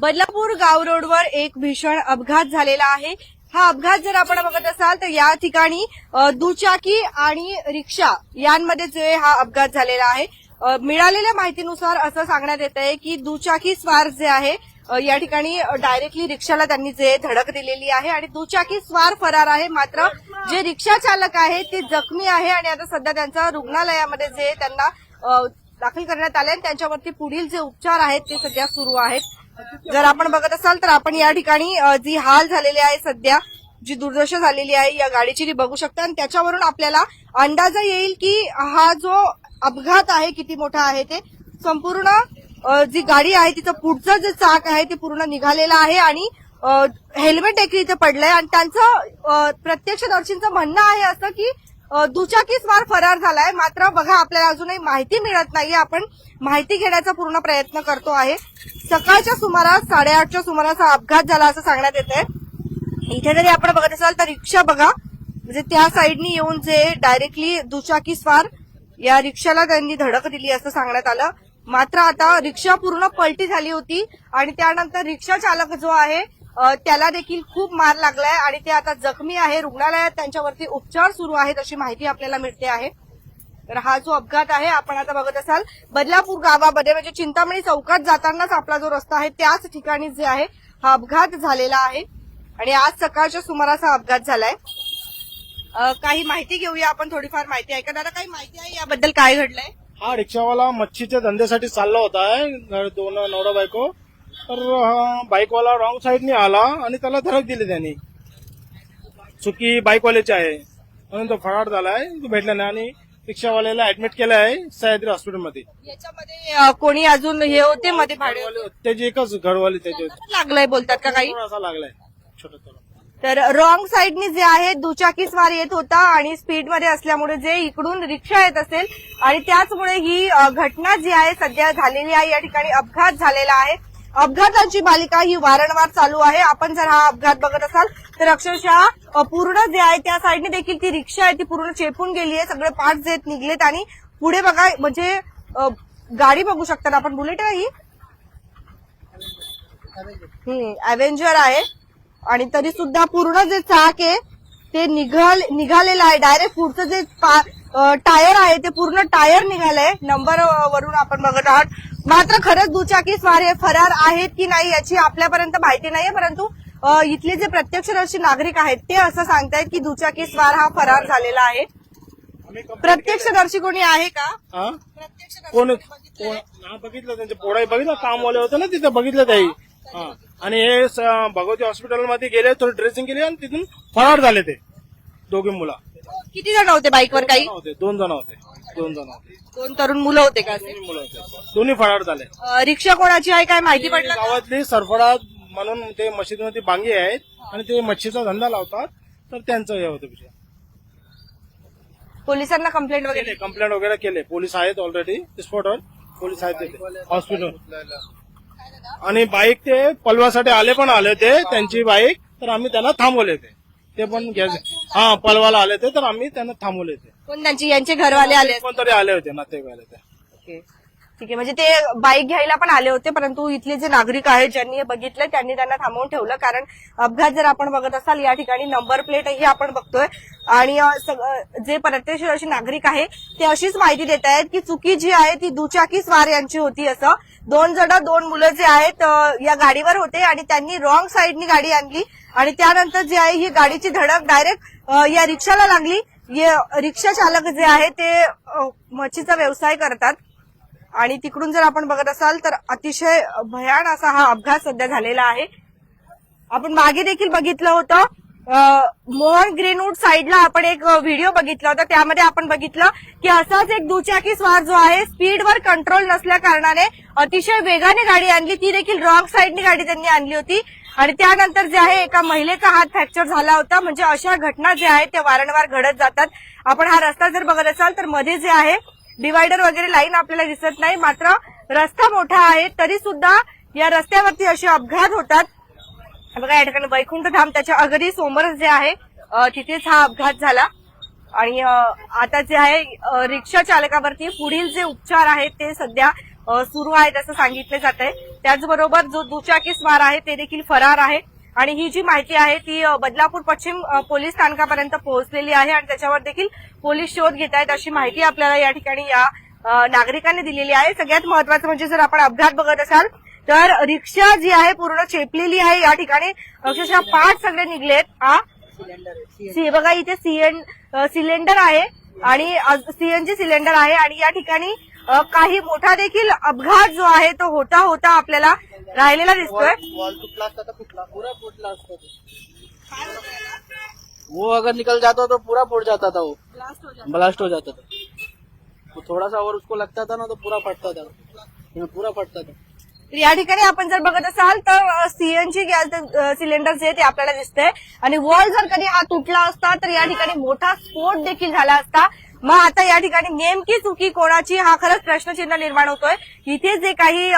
बदलापूर गाव रोडवर एक भीषण अपघात झालेला आहे. हा अपघात जर आपण बघत असाल तर या ठिकाणी दुचाकी आणि रिक्षा यांमध्ये जे हा अपघात झालेला आहे. मिळालेल्या माहितीनुसार असं सांगण्यात येत आहे की दुचाकी स्वार जे आहे या ठिकाणी डायरेक्टली रिक्षाला त्यांनी जे धडक दिलेली आहे आणि दुचाकी स्वार फरार आहे. मात्र जे रिक्षा चालक आहे ते जखमी आहे आणि आता सध्या त्यांचा रुग्णालयामध्ये जे त्यांना दाखल करण्यात आले आणि त्यांच्यावरती पुढील जे उपचार आहेत ते सध्या सुरू आहेत. जर आपण बघत असाल तर आपण या ठिकाणी जी हाल झालेली आहे सध्या जी दुर्दशा झालेली आहे या गाडीची ती बघू शकता. आणि त्याच्यावरून आपल्याला अंदाजा येईल की हा जो अपघात आहे किती मोठा आहे ते संपूर्ण जी गाडी आहे तिचं पुढचं जे चाक आहे ते पूर्ण निघालेलं आहे आणि हेल्मेट देखील इथे पडलंय. आणि त्यांचं प्रत्यक्षदर्शींचं म्हणणं आहे असं की दुचाकीस्वार फरार झालाय. मात्र बघा आपल्याला अजूनही माहिती मिळत नाहीये. आपण माहिती घेण्याचा पूर्ण प्रयत्न करतो आहे. सकाळच्या सुमारास साडेआठच्या सुमारास हा अपघात झाला असं सांगण्यात येत आहे इथे जरी आपण बघत असाल तर रिक्षा बघा. म्हणजे त्या साईडनी येऊन जे डायरेक्टली दुचाकी स्वार या रिक्षाला त्यांनी धडक दिली असं सांगण्यात आलं. मात्र आता रिक्षा पूर्ण पलटी झाली होती आणि त्यानंतर रिक्षा चालक जो आहे त्याला देखील खूप मार लागलाय आणि ते आता जखमी आहे. रुग्णालयात त्यांच्यावरती उपचार सुरू आहेत अशी माहिती आपल्याला मिळते आहे. तर हा जो अपघात आहे आपण आता बघत असाल बदलापूर गावामध्ये म्हणजे चिंतामणी चौकात जातानाच आपला जो रस्ता आहे त्याच ठिकाणी जे आहे हा अपघात झालेला आहे. आणि आज सकाळच्या सुमारास हा अपघात झालाय. काही माहिती घेऊया आपण थोडीफार माहिती आहे का दादा काही माहिती आहे याबद्दल काय घडलंय? हा रिक्षावाला मच्छीच्या धंद्यासाठी चालला होता दोन नवरा बायको. तर हा बाईकवाला रॉंग साईडने आला आणि त्याला धडक दिली त्यांनी. चुकी बाईकवाल्याची आहे. म्हणून तो फरार झालाय तो भेटला नाही आणि रिक्षावाल्याला ऍडमिट केलं आहे सह्याद्री हॉस्पिटलमध्ये याच्यामध्ये अ, कोणी अजून हे होते? मध्ये भाडे होते? त्याची एकच घरवाली त्याचे लागलंय बोलतात का काही? थोडासा लागलाय. छोटा तर रॉंग साईडनी जे आहे दुचाकी स्वार येत होता आणि स्पीडमध्ये असल्यामुळे जे इकडून रिक्षा येत असेल आणि त्याचमुळे ही अ, घटना जी आहे सध्या झालेली आहे या ठिकाणी अपघात झालेला आहे. अपघाताची मालिका ही वारंवार चालू आहे. आपण जर हा अपघात बघत असाल तर अक्षरशः पूर्ण जे आहे त्या साईडने देखील ती रिक्षा आहे ती पूर्ण चेपून गेली आहे. सगळे पार्ट जे निघलेत आणि पुढे बघा म्हणजे गाडी बघू शकतात आपण बुलेट आहे ही. अव्हेंजर आहे. आणि तरी सुद्धा पूर्ण जे चाक आहे ते निघाल निघालेलं आहे. डायरेक्ट पुढचं जे टायर आहे ते पूर्ण टायर निघालंय. नंबर वरून आपण बघत आहात. मात्र खरंच दुचाकी स्वार हे फरार आहेत की नाही याची आपल्यापर्यंत माहिती नाहीये परंतु इथले जे प्रत्यक्षदर्शी नागरिक आहेत ते असं सांगतायत की दुचाकी स्वार हा फरार झालेला आहे. प्रत्यक्षदर्शी कोणी आहे का? हा? प्रत्यक्षदर्शी कोण हा, बघितलं त्यांचे पोळाही बघितलं कामवाले होते ना तिथे बघितलं हा. आणि हे स- भगवती हॉस्पिटलमध्ये गेले थोडी ड्रेसिंग केली आणि तिथून फरार झाले ते दोघे मुलं. किती जण होते बाईकवर काही? होते दोन जण होते दोन जण होते. दोन तरुण मुलं होते का असे? दोन्ही मुलं होते. दोन्ही फरार झाले. अ, रिक्षा कोणाची आहे? काय माहिती पडलं का? गावातली सरफराज म्हणून ते मशिदीमध्ये बांगी आहेत आणि ते मच्छीचा धंदा लावतात तर त्यांचं हे होतं विषय. पोलिसांना कंप्लेंट वगैरे? केले कंप्लेंट वगैरे केले. पोलीस आहेत ऑलरेडी स्पॉटवर पोलीस आहेत तिथे. हॉस्पिटल आणि बाईक ते पलवासाठी आले पण आले ते त्यांची बाईक तर आम्ही त्यांना थांबवले ते ते पण घ्यायचे. हा पलवाला आले ते तर आम्ही त्यांना थांबवले ते कोण त्यांची यांचे घरवाले आले? कोणतरी आले होते नातेवाईक आले ते ओके. ठीक आहे म्हणजे ते बाईक घ्यायला पण आले होते परंतु इथले जे नागरिक आहेत ज्यांनी हे बघितलं त्यांनी त्यांना थांबवून ठेवलं कारण अपघात जर आपण बघत असाल या ठिकाणी नंबर प्लेट ही आपण बघतोय. आणि अ, सग- जे प्रत्यक्षदर्शी नागरिक आहे ते अशीच माहिती देत आहेत की चुकी जी आहे ती दुचाकी स्वार यांची होती असं. दोन जण दोन मुलं जे आहेत अ, या गाडीवर होते आणि त्यांनी रॉंग साईडनी गाडी आणली. आणि त्यानंतर जे आहे ही गाडीची धडक डायरेक्ट या रिक्षाला लागली. ये रिक्षा चालक जे आहे ते मच्छीचा व्यवसाय करतात. आणि तिकडून जर आपण बघत असाल तर अतिशय भयान असा हा अपघात सध्या झालेला आहे. आपण मागे देखील बघितलं होतं. मोहन ग्रीनवूड साईडला आपण एक व्हिडिओ बघितला होता. त्यामध्ये आपण बघितलं की असाच एक दुचाकी स्वार जो आहे स्पीडवर कंट्रोल नसल्या कारणाने अतिशय वेगाने गाडी आणली. ती देखील रॉंग साईडने गाडी त्यांनी आणली होती. आणि त्यानंतर जे आहे एका महिलेचा हात फ्रॅक्चर झाला होता. म्हणजे अशा घटना ज्या आहेत त्या वारंवार घडत जातात. आपण हा रस्ता जर बघत असाल तर मध्ये जे आहे डिवायडर वगैरे लाईन आपल्याला दिसत नाही. मात्र रस्ता मोठा आहे तरी सुद्धा या रस्त्यावरती असे अपघात होतात. बघा या ठिकाणी वैकुंठ धाम त्याच्या अगदी समोरच जे आहे तिथेच हा अपघात झाला. आणि आता जे आहे रिक्षा चालकावरती पुढील जे उपचार आहेत ते सध्या सुरू आहेत असं सांगितलं जात आहे त्याचबरोबर जो दुचाकी स्वार आहे ते देखील फरार आहे. आणि ही जी माहिती आहे ती बदलापूर पश्चिम पोलीस स्थानकापर्यंत पोहोचलेली आहे आणि त्याच्यावर देखील पोलीस शोध घेत आहेत अशी माहिती आपल्याला या ठिकाणी या नागरिकांनी दिलेली आहे. सगळ्यात महत्वाचं म्हणजे जर आपण अपघात बघत असाल तर रिक्षा जी आहे पूर्ण चेपलेली आहे या ठिकाणी. अक्षरशः पाच सगळे निघलेत हा सी बघा इथे सीएन सिलेंडर आहे आणि सीएनजी सिलेंडर आहे आणि या ठिकाणी काही मोठा देखील अपघात जो आहे तो होता होता आपल्याला राहिलेला दिसतोय. वॉल टूटला असता तो फुटला. पूरा फुटला असता तो. वो अगर निकल जाता तो पूरा फूट जाता था वो. ब्लास्ट हो जाता. था. तो थोड़ा सा और उसको लगता था ना तो पूरा फटता था. पूरा फटता था. या ठिकाणी आपण जर बघत असाल तर सीएनजी गॅस सिलेंडर जे ते आपल्याला दिसतंय. आणि वॉल जर कधी हा तुटला असता तर या ठिकाणी मोठा स्फोट देखील झाला असता. मग आता या ठिकाणी नेमकी चुकी कोणाची हा खरंच प्रश्नचिन्ह निर्माण होतोय. इथे जे काही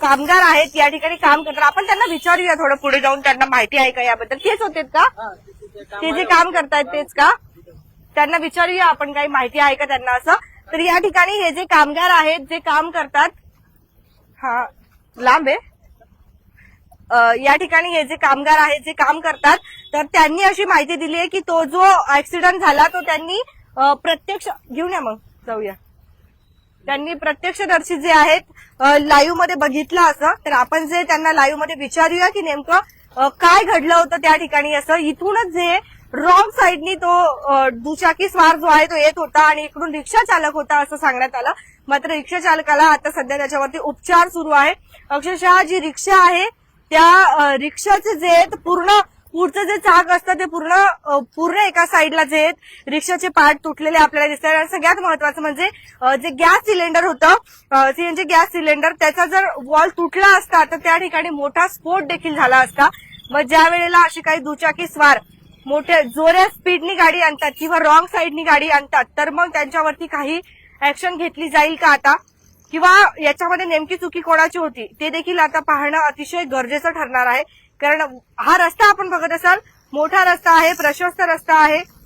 कामगार आहेत या ठिकाणी काम करतात. आपण त्यांना विचारूया थोडं पुढे जाऊन त्यांना माहिती आहे का याबद्दल? तेच होते का? ते जे काम करतायत तेच का? त्यांना विचारूया आपण काही माहिती आहे का त्यांना असं? तर या ठिकाणी हे जे कामगार आहेत जे काम करतात हा लांब आहे. या ठिकाणी हे जे कामगार आहेत जे काम करतात तर त्यांनी अशी माहिती दिली आहे की तो जो ऍक्सिडेंट झाला तो त्यांनी प्रत्यक्ष घेऊन या मग जाऊया. त्यांनी प्रत्यक्षदर्शी जे आहेत लाईव्हमध्ये बघितलं असं तर आपण जे त्यांना लाईव्हमध्ये विचारूया की नेमकं काय घडलं होतं त्या ठिकाणी असं इथूनच जे रॉंग साईडनी तो दुचाकी स्वार जो आहे तो येत होता आणि इकडून रिक्षा चालक होता असं सांगण्यात आलं. मात्र रिक्षा चालकाला आता सध्या त्याच्यावरती उपचार सुरू आहे. अक्षरशः जी रिक्षा आहे त्या रिक्षाचे जे आहेत पूर्ण पुढचं जे चाक असतं ते पूर्ण पूर्ण एका साईडला जे आहेत रिक्षाचे पार्ट तुटलेले आपल्याला दिसतात. आणि सगळ्यात महत्वाचं म्हणजे जे गॅस सिलेंडर होतं सीएनजी म्हणजे गॅस सिलेंडर त्याचा जर वॉल तुटला असता तर त्या ठिकाणी मोठा स्फोट देखील झाला असता. मग ज्या वेळेला अशी काही दुचाकी स्वार मोठ्या जोऱ्या स्पीडनी गाडी आणतात किंवा रॉंग साईडनी गाडी आणतात तर मग त्यांच्यावरती काही ऍक्शन घेतली जाईल का आता? किंवा याच्यामध्ये नेमकी चुकी कोणाची होती? ते देखील आता पाहणं अतिशय गरजेचं ठरणार आहे. कारण हा रस्ता आपण बघत असाल मोठा रस्ता आहे प्रशस्त रस्ता आहे.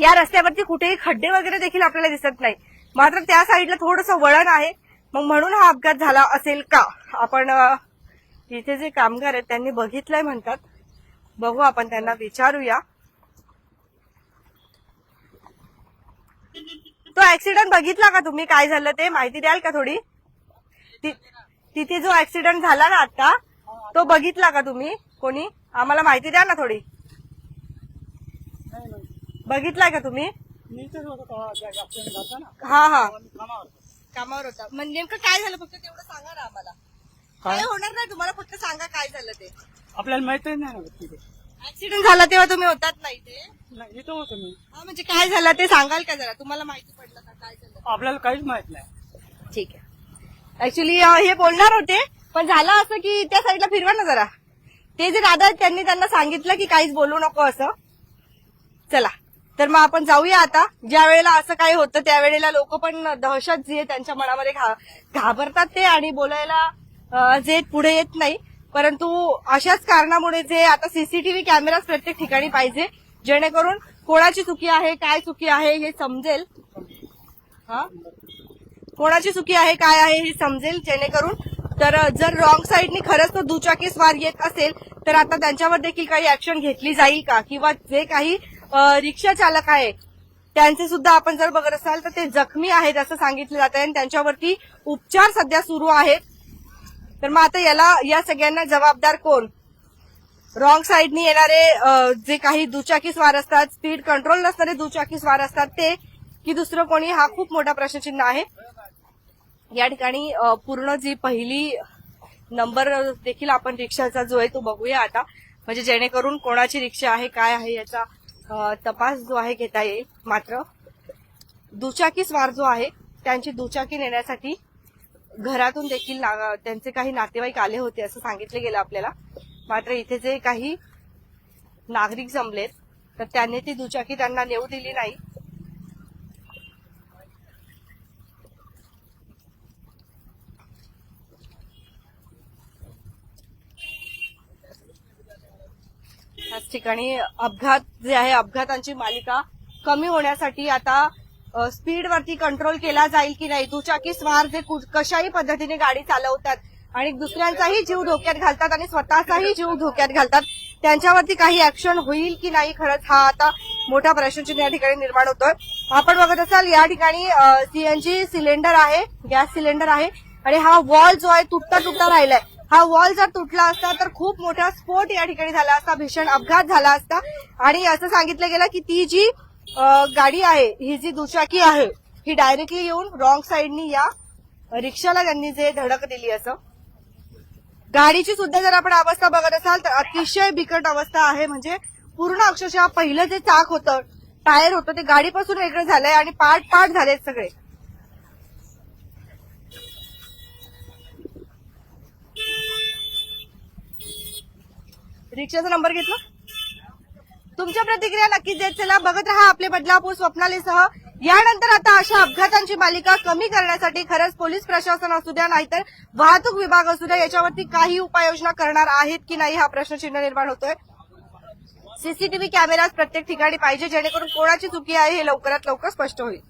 या रस्त्यावरती कुठेही खड्डे वगैरे देखील आपल्याला दिसत नाही. मात्र त्या साईडला थोडंसं वळण आहे. मग म्हणून हा अपघात झाला असेल का? आपण इथे जे कामगार आहेत त्यांनी बघितलंय म्हणतात. बघू आपण त्यांना विचारूया. तो ऍक्सिडेंट बघितला का तुम्ही? काय झालं ते? माहिती द्याल का थोडी? ति- तिथे जो ऍक्सिडेंट झाला ना आता तो बघितला का तुम्ही? कोणी? आम्हाला माहिती द्या ना थोडी. बघितलाय का तुम्ही? हा हा. कामावर होता. मग नेमकं काय झालं? फक्त तेवढं सांगा ना आम्हाला. काय? होणार नाही? तुम्हाला फक्त सांगा काय झालं ते. आपल्याला माहितच नाही ना तिथे. ऍक्सिडेंट झाला तेव्हा तुम्ही होतात नाही ते नाही इथं होतो मी. हा म्हणजे काय झालं ते सांगाल का जरा? तुम्हाला माहिती पडलं का काय झालं? आपल्याला काहीच माहीत नाही. ठीक आहे. ऍक्च्युली हे बोलणार होते. पण झालं असं की त्या साईडला फिरवा ना जरा. ते जे दादा आहेत त्यांनी त्यांना सांगितलं की काहीच बोलू नको असं. चला. तर मग आपण जाऊया आता. ज्या वेळेला असं काही होतं त्यावेळेला लोक पण दहशत जी आहे त्यांच्या मनामध्ये घा- घाबरतात ते आणि बोलायला जे पुढे येत नाही. परंतु अशाच कारणामुळे जे आता सीसीटीव्ही कॅमेराच प्रत्येक ठिकाणी पाहिजे. जेणेकरून कोणाची चुकी आहे काय चुकी आहे हे समजेल. हा? कोणाची चुकी आहे काय आहे हे समजेल. जेणेकरून तर जर रॉंग साईडनी खरंच तो दुचाकीस्वार येत असेल तर आता त्यांच्यावर देखील काही ऍक्शन घेतली जाईल का? किंवा जे काही रिक्षा चालक आहे त्यांचे सुद्धा आपण जर बघत असाल तर ते जखमी आहेत असं सांगितलं जात आहे आणि त्यांच्यावरती उपचार सध्या सुरू आहेत. तर मग आता याला या सगळ्यांना जबाबदार कोण? रॉंग साईडनी येणारे जे काही दुचाकी स्वार असतात स्पीड कंट्रोल नसणारे दुचाकी स्वार असतात ते की दुसरं कोणी? हा खूप मोठा प्रश्नचिन्ह आहे. या ठिकाणी पूर्ण जी पहिली नंबर देखील आपण रिक्षाचा जो आहे तो बघूया आता. म्हणजे जेणेकरून कोणाची रिक्षा आहे काय आहे याचा तपास जो आहे घेता येईल. मात्र दुचाकी स्वार जो आहे त्यांची दुचाकी नेण्यासाठी घरातून देखील ना- त्यांचे काही नातेवाईक आले होते असं सांगितले गेलं आपल्याला. मात्र इथे जे काही नागरिक जमलेत तर त्यांनी ती दुचाकी त्यांना नेऊ दिली नाही त्याच ठिकाणी अपघात जे आहे अपघातांची मालिका कमी होण्यासाठी आता स्पीड वरती कंट्रोल केला जाईल की नाही? दुचाकी स्वार जे कशाही पद्धतीने गाडी चालवतात आणि दुसऱ्यांचाही जीव धोक्यात घालतात आणि स्वतःचाही जीव धोक्यात घालतात त्यांच्यावरती काही ऍक्शन होईल की नाही खरंच हा आता मोठा प्रश्नचिन्ह या ठिकाणी निर्माण होतोय. आपण बघत असाल या ठिकाणी सीएनजी सिलेंडर आहे गॅस सिलेंडर आहे आणि हा वॉल जो आहे तुटता तुटता राहिलाय. हा वॉल जर तुटला असता तर खूप मोठा स्फोट या ठिकाणी झाला असता भीषण अपघात झाला असता. आणि असं सांगितलं गेलं की ती जी गाडी आहे ही जी दुचाकी आहे ही डायरेक्टली येऊन रॉंग साईडनी या रिक्षाला त्यांनी जे धडक दिली असं. गाडीची सुद्धा जर आपण अवस्था बघत असाल तर अतिशय बिकट अवस्था आहे. म्हणजे पूर्ण अक्षरशः पहिलं जे चाक होतं टायर होतं ते गाडीपासून वेगळं झालंय आणि पार्ट पार्ट झालेत सगळे. रिक्षाचा नंबर घेतला? तुमच्या प्रतिक्रिया नक्कीच देत चला. बघत राहा आपले बदलापूर स्वप्नालीसह. यानंतर आता अशा अपघातांची मालिका कमी करण्यासाठी खरंच पोलीस प्रशासन असू द्या नाहीतर वाहतूक विभाग असू द्या याच्यावरती काही उपाययोजना करणार आहेत की नाही हा प्रश्नचिन्ह निर्माण होतोय. सीसीटीव्ही कॅमेराज प्रत्येक ठिकाणी पाहिजे जेणेकरून कोणाची चुकी आहे हे लवकरात लवकर स्पष्ट होईल.